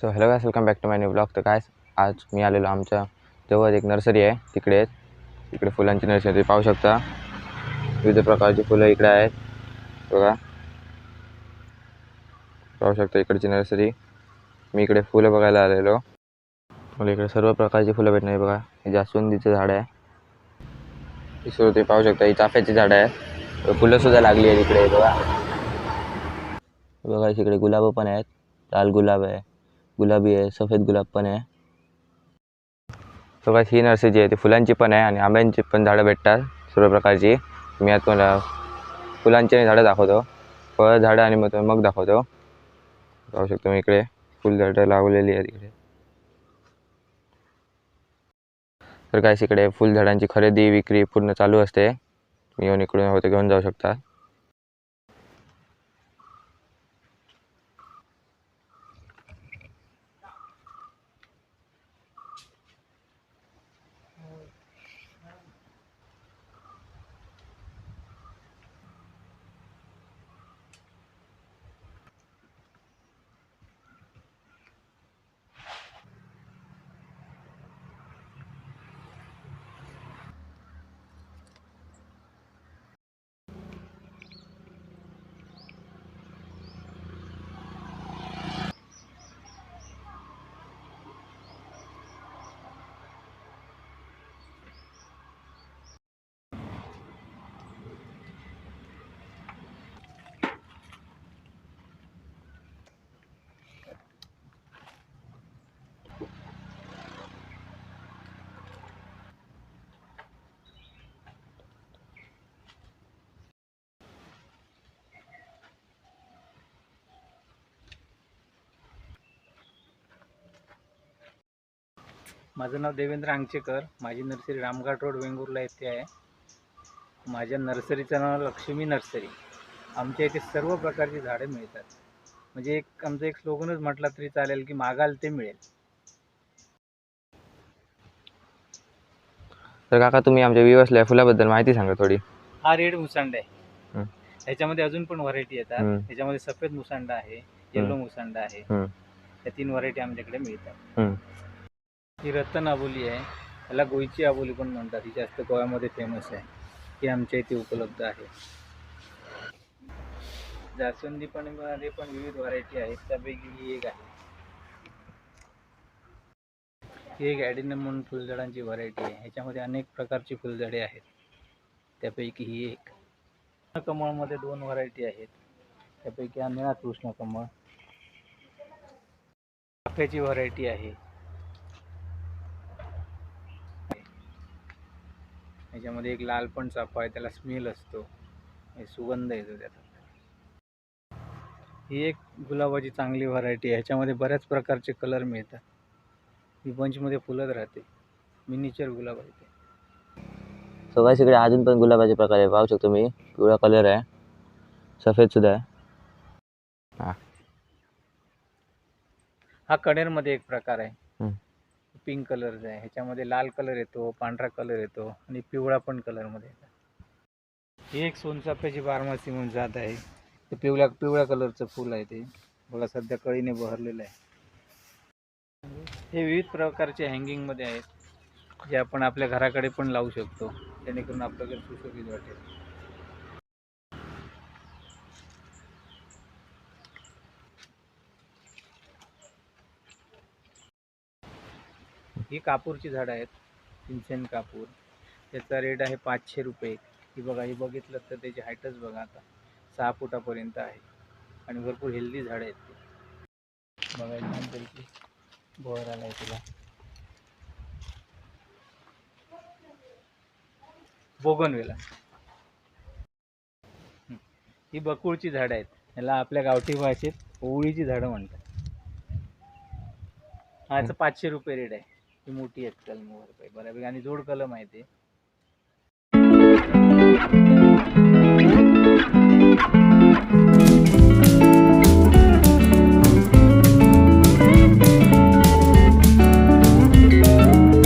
So hello guys welcome back to my new blog तर काय आज मी आलेलो आमच्या जवळ एक नर्सरी आहे. तिकडे इकडे फुलांची नर्सरी पाहू शकता. विविध प्रकारची फुलं इकडे आहेत. बघा. पाहू शकता इकडची नर्सरी मी इकडे फुलं बघायला आलेलो. मला इकडे सर्व प्रकारची फुलं भेटणार आहे बघा. हे जास्वंदीचं झाड आहे. ही सर्व ते पाहू शकता. ही चाफ्याची झाडं आहे. फुलंसुद्धा लागली आहेत इकडे बघा. बघा इकडे गुलाब पण आहेत. लाल गुलाब आहे. गुलाबी आहे सफेद गुलाब पण आहे. सो काय ही नर्सरी जी आहे ती फुलांची पण आहे आणि आंब्यांची पण झाडं भेटतात सर्व प्रकारची. मी आता तुम्हाला फुलांची आणि झाडं दाखवतो. फळ झाडं आणि मग मग दाखवतो. पाहू शकतो मी इकडे. फुलझाडं लावलेली आहेत इकडे. तर काय इकडे फुलझाडांची खरेदी विक्री पूर्ण चालू असते. तुम्ही येऊन इकडून होतं घेऊन जाऊ शकता. माझं नाव देवेंद्र अंगचेकर. माझी नर्सरी रामघाट रोड वेंगुर्ला येथे आहे. माझ्या नर्सरीचं नाव लक्ष्मी नर्सरी. आमच्या इथे सर्व प्रकारची झाडे मिळतात. म्हणजे एक आमचं एक स्लोगनच म्हटलं तरी चालेल की मागाल ते मिळेल. तर काका तुम्ही आमच्या विवसल्या फुलाबद्दल माहिती सांगा थोडी. हा रेड मुसांडा आहे. हं. ह्याच्यामध्ये अजून पण व्हरायटी येतात. हं. ह्याच्यामध्ये सफेद मुसांडा आहे येलो मुसांडा आहे. हं. या तीन व्हरायटी आमच्याकडे मिळतात. हं. ही रतन आबोली आहे. याला गोईची आबोली पण म्हणतात. ही जास्त गोव्यामध्ये फेमस आहे. ही आमच्या इथे उपलब्ध आहे. जास्वंदी पण मध्ये पण विविध व्हरायटी आहेत. त्यापैकी ही एक आहे. ही एक ॲडिनम म्हणून फुलझाडांची व्हरायटी आहे. ह्याच्यामध्ये अनेक प्रकारची फुलझाडे आहेत. त्यापैकी ही एक. कमळमध्ये दोन व्हरायटी आहेत. त्यापैकी हा निळा कृष्ण कमळ. चाफ्याची व्हरायटी आहे. ह्याच्यामध्ये एक लाल पण चाफा आहे त्याला स्मेल असतो. हे सुगंध येतो त्याचा. ही एक गुलाबाची चांगली व्हरायटी आहे. ह्याच्यामध्ये बऱ्याच प्रकारचे कलर मिळतात. ही बंचमध्ये फुलत राहते. मिनीचर गुलाब आहे ते. सो काय इकडे अजून पण गुलाबाचे प्रकार आहे. पाहू शकतो मी पिवळा कलर आहे. सफेद सुद्धा आहे. हा. कणेरमध्ये एक प्रकार आहे. पिंक कलरचं आहे ह्याच्यामध्ये लाल कलर येतो पांढरा कलर येतो आणि पिवळा पण कलरमध्ये येतो. ही एक सोनचाफ्याची बारमासी म्हणून जात आहे. ते पिवळ्या पिवळ्या कलरचं फूल आहे ते. बघा सध्या कळीने बहरलेलं आहे. हे विविध प्रकारचे हँगिंगमध्ये आहेत जे आपण आपल्या घराकडे पण लावू शकतो. जेणेकरून आपलं घर सुशोभित वाटेल. ही कापूरची झाडं आहेत. सिंचन कापूर त्याचा रेट आहे पाचशे रुपये. ही बघा हे बघितलं तर त्याची हाईटच बघा आता. सहा फुटापर्यंत आहे. आणि भरपूर हेल्दी झाडं आहेत ती. बघायला एकदम बोर आला आहे तिला. बोगनवेला. ही बकुळची झाडं आहेत. याला आपल्या गावठी भाषेत ओवळीची झाडं म्हणतात. हा याचं पाचशे रुपये रेट आहे. ही मोठी आहेत कलमवर काही बऱ्यापैकी. आणि जोड कलम आहे ते.